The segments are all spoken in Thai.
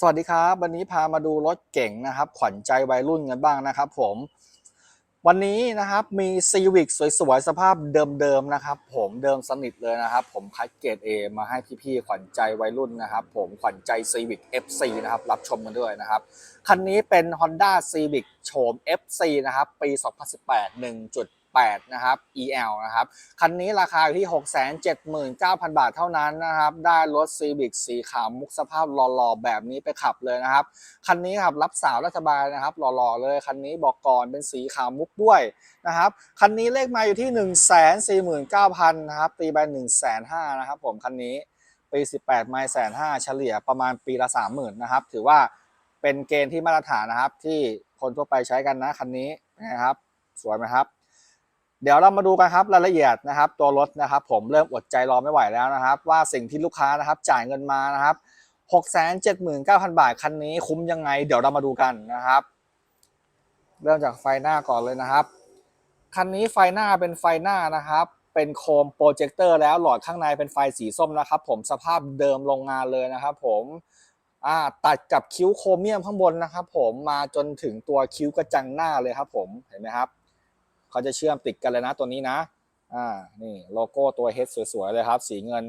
สวัสดีครับ วันนี้พามาดูรถเก่งนะครับ ขวัญใจวัยรุ่นกันบ้างนะครับผม วันนี้นะครับมี Civic สวยๆ สภาพเดิมๆนะครับ ผมเดิมสนิทเลยนะครับ ผมคัดเกรด A มาให้พี่ๆขวัญใจวัยรุ่นนะครับ ผมขวัญใจ Civic FC นะครับ รับชมกันด้วยนะครับ คันนี้เป็น Honda Civic โฉม FC นะครับ ปี 2018 1.8 8 นะครับ EL นะครับ คันนี้ราคาอยู่ที่ 679,000 บาทเท่านั้นนะครับ ได้รถ Civic สีขาวมุกสภาพหล่อๆ แบบนี้ไปขับเลยนะครับ คันนี้ครับรับสาวรัฐบาลนะครับหล่อๆเลย คันนี้บอกก่อนเป็นสีขาวมุกด้วยนะครับ คันนี้เลขมาอยู่ที่ 1 4 9 0 0 0นะครับ ตีไป1 5 0 0 0นะครับผมคันนี้ปี 18 ไมล์แสนห้าเฉลี่ยประมาณปีละ 30,000นะครับ ถือว่าเป็นเกณฑ์ที่มาตรฐานนะครับ ที่คนทั่วไปใช้กันนะคันนี้นะครับ สวยไหมครับ เดี๋ยวเรามาดูกันครับรายละเอียดนะครับ ตัวรถนะครับ ผมเริ่มอดใจรอไม่ไหวแล้วนะครับ ว่าสิ่งที่ลูกค้านะครับจ่ายเงินมานะครับ 679,000 บาทคันนี้คุ้มยังไง เดี๋ยวเรามาดูกันนะครับ เริ่มจากไฟหน้าก่อนเลยนะครับ คันนี้ไฟหน้าเป็นไฟหน้านะครับ เป็นโคมโปรเจคเตอร์แล้วหลอดข้างในเป็นไฟสีส้มนะครับ ผมสภาพเดิมโรงงานเลยนะครับ ผมตัดกับคิ้วโครเมียมข้างบนนะครับ ผมมาจนถึงตัวคิ้วกระจังหน้าเลยครับ ผมเห็นไหมครับ เขาจะเชื่อมติดกันเลยนะตัวนี้นะ อ่า นี่โลโก้ตัว H สวยๆเลยครับ สีเงิน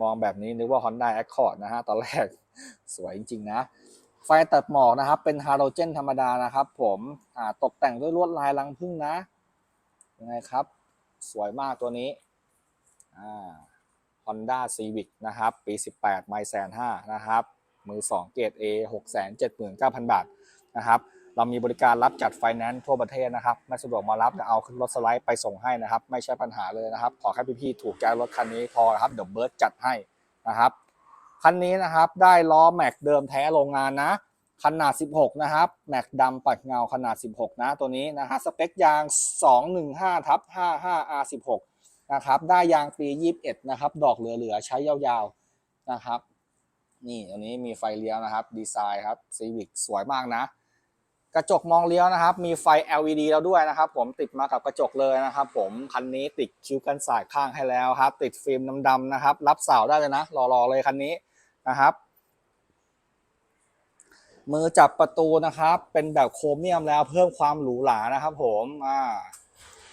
มองแบบนี้นึกว่า Honda Accord นะฮะ ตอนแรก สวยจริง ๆ นะ ไฟตัดหมอกนะครับ เป็นฮาโลเจนธรรมดานะครับผม อ่า ตกแต่งด้วยลวดลายรังผึ้งนะ ยังไงครับ สวยมากตัวนี้ อ่า Honda Civic นะครับ ปี 18 ไมล์แสนห้านะครับ มือ 2 เกรด A 679,000 บาทนะครับ เรามีบริการรับจัดไฟแนนซ์ทั่วประเทศนะครับ ไม่สะดวกมารับเดี๋ยวเอาขึ้นรถสไลด์ไปส่งให้นะครับ ไม่ใช่ปัญหาเลยนะครับ ขอแค่พี่ๆถูกใจรถคันนี้พอครับเดี๋ยวเบิร์ดจัดให้นะครับ คันนี้นะครับได้ล้อแม็กเดิมแท้โรงงานนะ ขนาด 16 นะครับ แม็กดำปัดเงาขนาด 16 นะตัวนี้นะฮะสเปคยาง 215ทับ55 R16 นะครับ ได้ยางปี 21 นะครับ ดอกเหลือๆใช้ยาวๆนะครับ นี่ตัวนี้มีไฟเลี้ยวนะครับ ดีไซน์ครับ Civic สวยมากนะ กระจกมองเลี้ยวนะครับ มีไฟ LED แล้วด้วยนะครับ ผมติดมากับกระจกเลยนะครับ ผมคันนี้ติดคิ้วกันสายข้างให้แล้วครับ ติดฟิล์มดำๆนะครับ รับเสาวได้เลยนะรอๆเลยคันนี้นะครับ มือจับประตูนะครับ เป็นแบบโครเมียมแล้วเพิ่มความหรูหรานะครับ ผมอ่า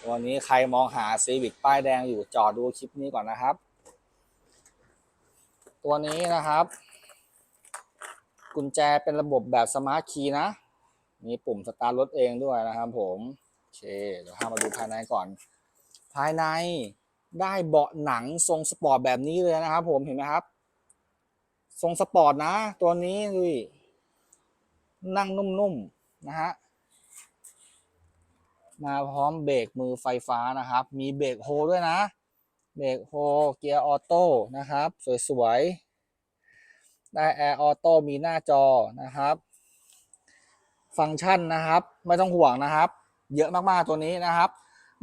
วันนี้ใครมองหาซีวิ c ป้ายแดงอยู่จอดดูคลิปนี้ก่อนนะครับ ตัวนี้นะครับ กุญแจเป็นระบบแบบสมาร์ทคีย์นะ มีปุ่มสตาร์ทรถเองด้วยนะครับผมโอเคเดี๋ยวพามาดูภายในก่อน ภายในได้เบาะหนังทรงสปอร์ตแบบนี้เลยนะครับ ผมเห็นไหมครับ ทรงสปอร์ตนะ ตัวนี้ดูดินั่งนุ่มๆนะฮะมาพร้อมเบรกมือไฟฟ้านะครับ มีเบรกโฮด้วยนะ เบรกโฮเกียร์ออโต้นะครับ สวยๆ ได้แอร์ออโต้มีหน้าจอนะครับ ฟังก์ชันนะครับ ไม่ต้องห่วงนะครับ เยอะมากๆตัวนี้นะครับ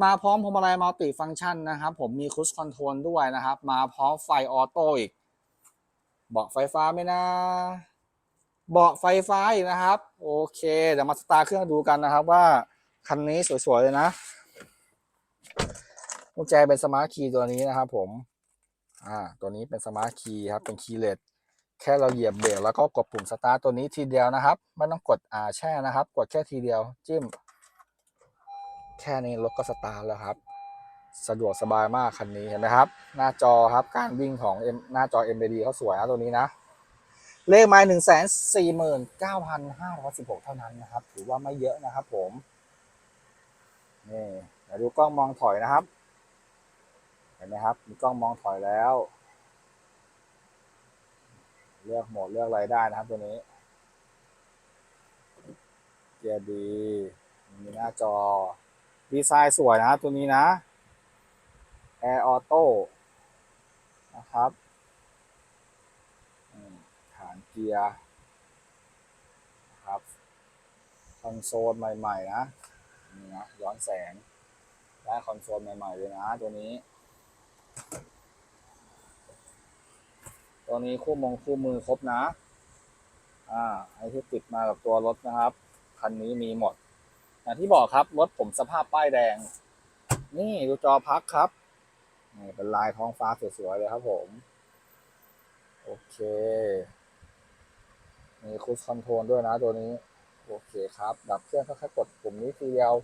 มาพร้อมพวงมาลัยมัลติฟังก์ชันนะครับ ผมมีค u ู e คอนโทรลด้วยนะครับ มาพร้อมไฟออโต้อีกเบาะไฟฟ้าไหมนะเบาะไฟฟ้าอีกนะครับ โอเค เดี๋ยวมาสตาร์เครื่องดูกันนะครับว่าคันนี้สวยๆเลยนะกุญแจเป็นสมาร์ทคีย์ตัวนี้นะครับผม อ่า ตัวนี้เป็นสมาร์ทคีย์ครับ เป็นคีย์เลส แค่เราเหยียบเบรกแล้วก็กดปุ่มสตาร์ตตัวนี้ทีเดียวนะครับ ไม่ต้องกดอ่าแช่นะครับ กดแค่ทีเดียว จิ้ม แค่นี้รถก็สตาร์ทแล้วครับ สะดวกสบายมากคันนี้เห็นไหมครับ หน้าจอครับการวิ่งของ M หน้าจอ MBD เขาสวยนะตัวนี้นะ เลขไม้หนึ่งแสนสี่หมื่นเก้าพันห้าร้อยสิบหกเท่านั้นนะครับ ถือว่าไม่เยอะนะครับผมนี่เดี๋ยวดูกล้องมองถอยนะครับ เห็นไหมครับ มีกล้องมองถอยแล้ว เลือกโหมดเลือกอะไรได้นะครับตัวนี้เกียร์ดีมีหน้าจอ ดีไซน์สวยนะตัวนี้นะแอร์ออโต้นะครับฐานเกียร์นะครับคอนโซลใหม่ ๆ นะนี่นะย้อนแสง ได้คอนโซลใหม่ ๆ เลยนะ ตัวนี้ ตัวนี้คู่มงคู่มือครบนะ อ่าไอที่ติดมากับตัวรถนะครับ คันนี้มีหมดอย่างที่บอกครับรถผมสภาพป้ายแดง นี่ดูจอพักครับนี่เป็นลายท้องฟ้าสวยๆเลยครับผม โอเค มีคูสคอนโทรลด้วยนะตัวนี้ โอเคครับ ดับเครื่องแค่กดปุ่มนี้ทีเดียว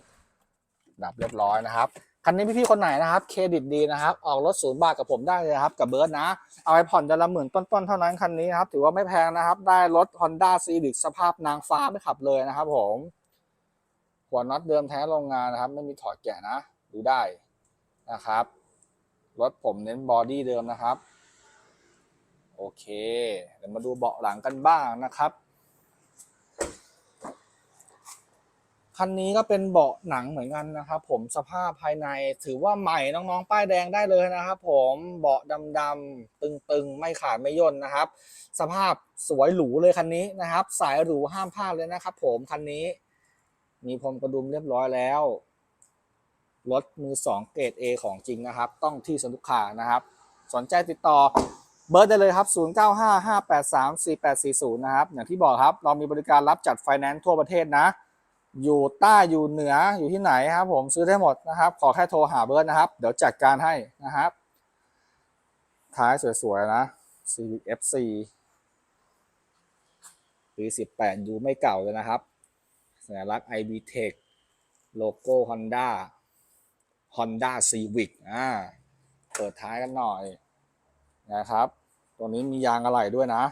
ดับเรียบร้อยนะครับ คันนี้พี่ๆคนไหนนะครับเครดิตดีนะครับออกรถศูนย์บาทกับผมได้เลยครับกับเบิร์ดนะ เอาไปผ่อนเดือนละหมื่นต้นๆเท่านั้นคันนี้นะครับถือว่าไม่แพงนะครับ ได้รถ Honda Civic สภาพนางฟ้าไม่ขับเลยนะครับ ผม หัวน็อตเดิมแท้โรงงานนะครับ ไม่มีถอดแกะนะ ดูได้นะครับรถผมเน้นบอดี้เดิมนะครับ โอเคเดี๋ยวมาดูเบาะหลังกันบ้างนะครับ คันนี้ก็เป็นเบาะหนังเหมือนกันนะครับผมสภาพภายในถือว่าใหม่น้องๆ ป้ายแดงได้เลยนะครับผมเบาะดำๆตึงๆ ไม่ขาดไม่ย่นนะครับ สภาพสวยหรูเลยคันนี้นะครับ สายหรูห้ามพลาดเลยนะครับผมคันนี้มีพรมกระดุมเรียบร้อยแล้วรถมือสองเกรด A ของจริงนะครับ ต้องที่สนุกขานะครับ สนใจติดต่อเบอร์ได้เลยครับ 0955834840 นะครับ อย่างที่บอกครับ เรามีบริการรับจัดไฟแนนซ์ทั่วประเทศนะ อยู่ใต้อยู่เหนืออยู่ที่ไหนครับ ผมซื้อได้หมดนะครับ ขอแค่โทรหาเบิร์ดนะครับ เดี๋ยวจัดการให้นะครับ ท้ายสวยๆนะ CFC ปี18อยู่ไม่เก่าเลยนะครับ สัญลักษณ์ IB Tech โลโก้ Honda Honda Civic อ่าเปิดท้ายกันหน่อยนะครับ ตัวนี้มียางอะไหล่ด้วยนะ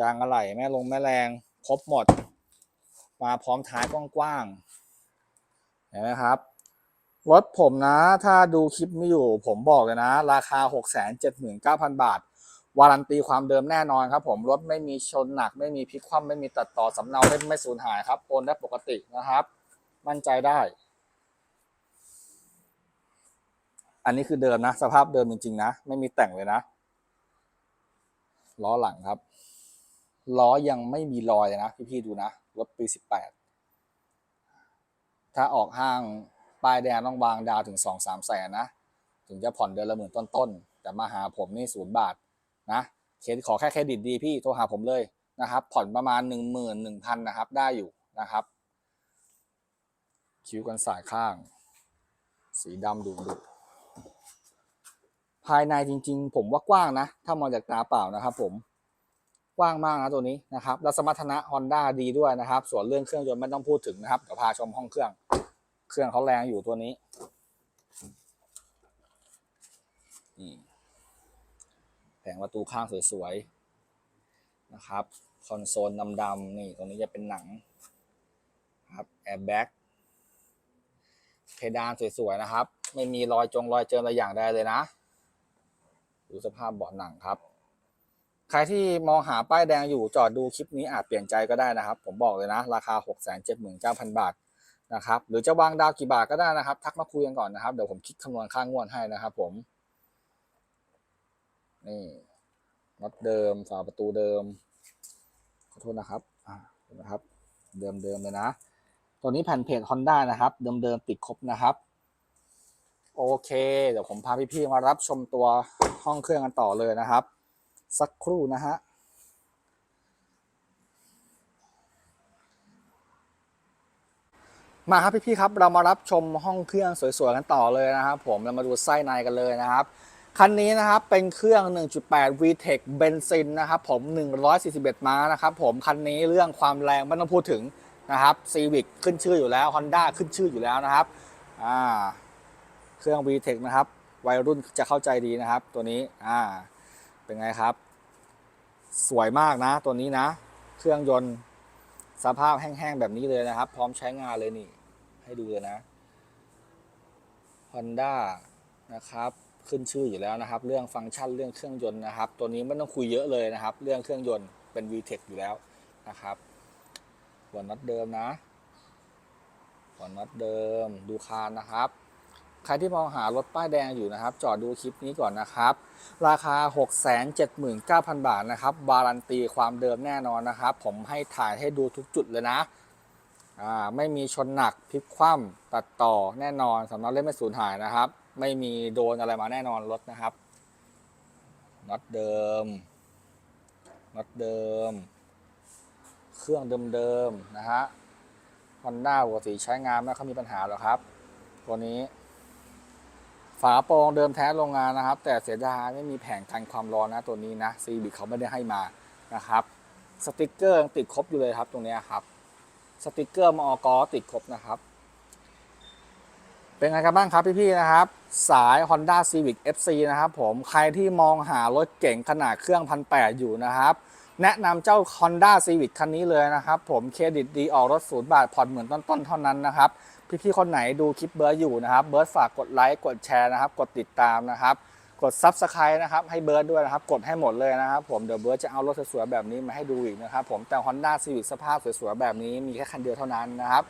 ยางอะไหล่แม่ลงแม่แรง ครบหมด มาพร้อมท้ายกว้างๆเห็นไหมครับรถผมนะ ถ้าดูคลิปนี้อยู่ ผมบอกเลยนะ ราคา 679,000 บาท วารันตีความเดิมแน่นอนครับ ผมรถไม่มีชนหนัก ไม่มีพลิกคว่ำไม่มีตัดต่อสำเนาไม่ไม่สูญหายครับโอนได้ปกตินะครับ มั่นใจได้ อันนี้คือเดิมนะ สภาพเดิมจริงๆนะ ไม่มีแต่งเลยนะ ล้อหลังครับ ล้อยังไม่มีรอยนะพี่ๆดูนะ รถปี 18 ถ้าออกห้างป้ายแดงต้องวางดาวถึง 2-3 แสนนะ ถึงจะผ่อนเดือนละหมื่นต้นๆ แต่มาหาผมนี่ศูนย์บาทนะเครดิตขอแค่เครดิตดีพี่โทรหาผมเลยนะครับ ผ่อนประมาณ 1 1 0 0 0 นะครับ ได้อยู่นะครับ คิ้วกันสายข้าง สีดำดุดุภายในจริง ๆ ผมว่ากว้างนะ ถ้ามองจากตาเปล่านะครับผม กว้างมากนะตัวนี้นะครับแล้วสมรรถนะ Honda ดีด้วยนะครับ ส่วนเรื่องเครื่องยนต์ไม่ต้องพูดถึงนะครับเดี๋ยวพาชมห้องเครื่อง เครื่องเขาแรงอยู่ตัวนี้นี่แผงประตูข้างสวยๆนะครับคอนโซลดำๆนี่ตรงนี้จะเป็นหนังครับแอร์แบ็กเพดานสวยๆนะครับ ไม่มีรอยจงรอยเจิมอะไรอย่างใดเลยนะดูสภาพเบาะหนังครับ ใครที่มองหาป้ายแดงอยู่จอดดูคลิปนี้อาจเปลี่ยนใจก็ได้นะครับ ผมบอกเลยนะ ราคา 679,000 บาทนะครับหรือจะวางดาวกี่บาทก็ได้นะครับ ทักมาคุยกันก่อนนะครับ เดี๋ยวผมคิดคำนวณค่างวดให้นะครับ ผม นี่น็อตเดิมฝาประตูเดิม ขอโทษนะครับอ่าเห็นไหมครับ เดิมเดิมเลยนะ ตัวนี้แผ่นเพจ Honda นะครับ เดิมเดิมติดครบนะครับ โอเค เดี๋ยวผมพาพี่ๆมารับชมตัวห้องเครื่องกันต่อเลยนะครับ สักครู่นะฮะมาครับพี่ๆครับเรามารับชมห้องเครื่องสวยๆกันต่อเลยนะครับผมเรามาดูไส้ในกันเลยนะครับคันนี้นะครับเป็นเครื่อง 1.8 VTEC เบนซินนะครับผม 141 ม้านะครับผมคันนี้เรื่องความแรงไม่ต้องพูดถึงนะครับ Civic ขึ้นชื่ออยู่แล้ว Honda ขึ้นชื่ออยู่แล้วนะครับอ่าเครื่อง VTEC นะครับ วัยรุ่นจะเข้าใจดีนะครับตัวนี้อ่า เป็นไงครับ สวยมากนะ ตัวนี้นะ เครื่องยนต์สภาพแห้งๆแบบนี้เลยนะครับ พร้อมใช้งานเลยนี่ ให้ดูเลยนะ Honda นะครับ ขึ้นชื่ออยู่แล้วนะครับ เรื่องฟังก์ชันเรื่องเครื่องยนต์นะครับ ตัวนี้ไม่ต้องคุยเยอะเลยนะครับ เรื่องเครื่องยนต์เป็น VTEC อยู่แล้วนะครับหัวน็อตเดิมนะหัวน็อตเดิมดูคานนะครับ ใครที่มองหารถป้ายแดงอยู่นะครับ จอดดูคลิปนี้ก่อนนะครับ ราคา 679,000 บาทนะครับ บารันตีความเดิมแน่นอนนะครับ ผมให้ถ่ายให้ดูทุกจุดเลยนะอ่าไม่มีชนหนักพลิกคว่ำตัดต่อแน่นอนสำนักเล่นไม่สูญหายนะครับ ไม่มีโดนอะไรมาแน่นอนรถนะครับน็อตเดิมน็อตเดิม เครื่องเดิมๆนะฮะฮอนด้าปกติใช้งานไม่ค่อยมีปัญหาหรอกครับ ตัวนี้ ฝาโปรงเดิมแท้โรงงานนะครับ แต่เสียดายไม่มีแผงกันความร้อนนะตัวนี้นะซีบิเขาไม่ได้ให้มานะครับ สติกเกอร์ติดครบอยู่เลยครับตรงนี้ครับ สติกเกอร์มอกติดครบนะครับเป็นไงกันบ้างครับพี่ๆนะครับ สาย Honda Civic FC นะครับผมใครที่มองหารถเก๋งขนาดเครื่องพันแอยู่นะครับ แนะนำเจ้า Honda Civic คันนี้เลยนะครับ ผมเครดิตดีออกรถศูนย์บาทผ่อนเหมือนต้นๆเท่านั้นนะครับ พี่ๆคนไหนดูคลิปเบิร์ดอยู่นะครับ เบิร์ดฝากกดไลค์กดแชร์นะครับ กดติดตามนะครับ กด Subscribe นะครับ ให้เบิร์ดด้วยนะครับ กดให้หมดเลยนะครับ ผมเดี๋ยวเบิร์ดจะเอารถสวยๆแบบนี้มาให้ดูอีกนะครับ ผมแต่ Honda Civic สภาพสวยๆแบบนี้มีแค่คันเดียวเท่านั้นนะครับ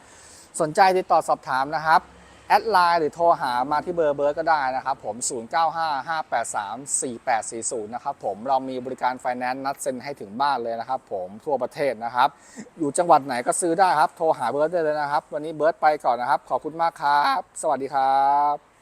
สนใจติดต่อสอบถามนะครับ แอดไลน์หรือโทรหามาที่เบอร์เบิร์ดก็ได้นะครับผม 0955834840 นะครับผมเรามีบริการไฟแนนซ์นัดเซ็นให้ถึงบ้านเลยนะครับผมทั่วประเทศนะครับ อยู่จังหวัดไหนก็ซื้อได้ครับ โทรหาเบิร์ดได้เลยนะครับ วันนี้เบิร์ดไปก่อนนะครับ ขอบคุณมากครับ สวัสดีครับ